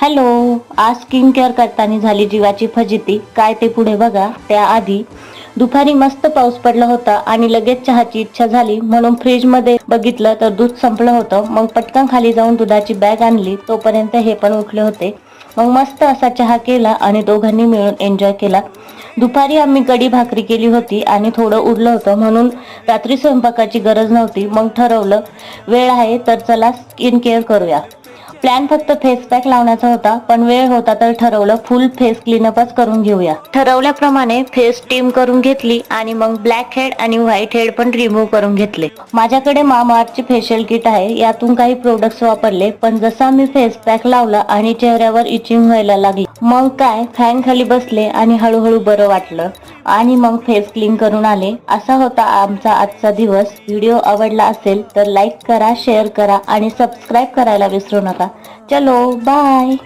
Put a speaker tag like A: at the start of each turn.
A: Hello आज skin care करताना झाली जीवाची फजिती. काय ते पुढे बघा. त्याआधी दुपारी मस्त पाऊस पडला होता आणि लगेच चहाची इच्छा झाली. म्हणून फ्रीजमध्ये बघितलं तर दूध संपलं होतं. मग पटकन खाली जाऊन दुधाची बॅग आणली. तोपर्यंत हे पण उठले होते. मग मस्त असा चहा केला आणि दोघांनी मिळून एन्जॉय केला. दुपारी आम्ही कडी भाकरी केली होती आणि थोडं उरलं होतं. म्हणून रात्री स्वयंपाकाची गरज नव्हती. मग ठरवलं वेळ आहे तर चला स्किन केअर करूया. प्लॅन फक्त फेस पॅक लावण्याचा होता पण वेळ होता तर ठरवलं फुल फेस क्लीनअपच करून घेऊया. ठरवल्याप्रमाणे फेस टीम करून घेतली आणि मग ब्लॅक हेड आणि व्हाईट हेड पण रिमूव्ह करून घेतले. माझ्याकडे मामाअर्थचे फेशियल किट आहे यातून काही प्रोडक्ट्स वापरले पण जसा मी फेस पॅक लावला आणि चेहऱ्यावर इचिंग व्हायला लागली मग काय फॅन खाली बसले आणि हळूहळू बरं वाटलं. आणि मग फेस क्लीन करून आले. असा होता आमचा आजचा दिवस. व्हिडिओ आवडला असेल तर लाईक करा शेअर करा आणि सबस्क्राईब करायला विसरू नका. चलो बाय.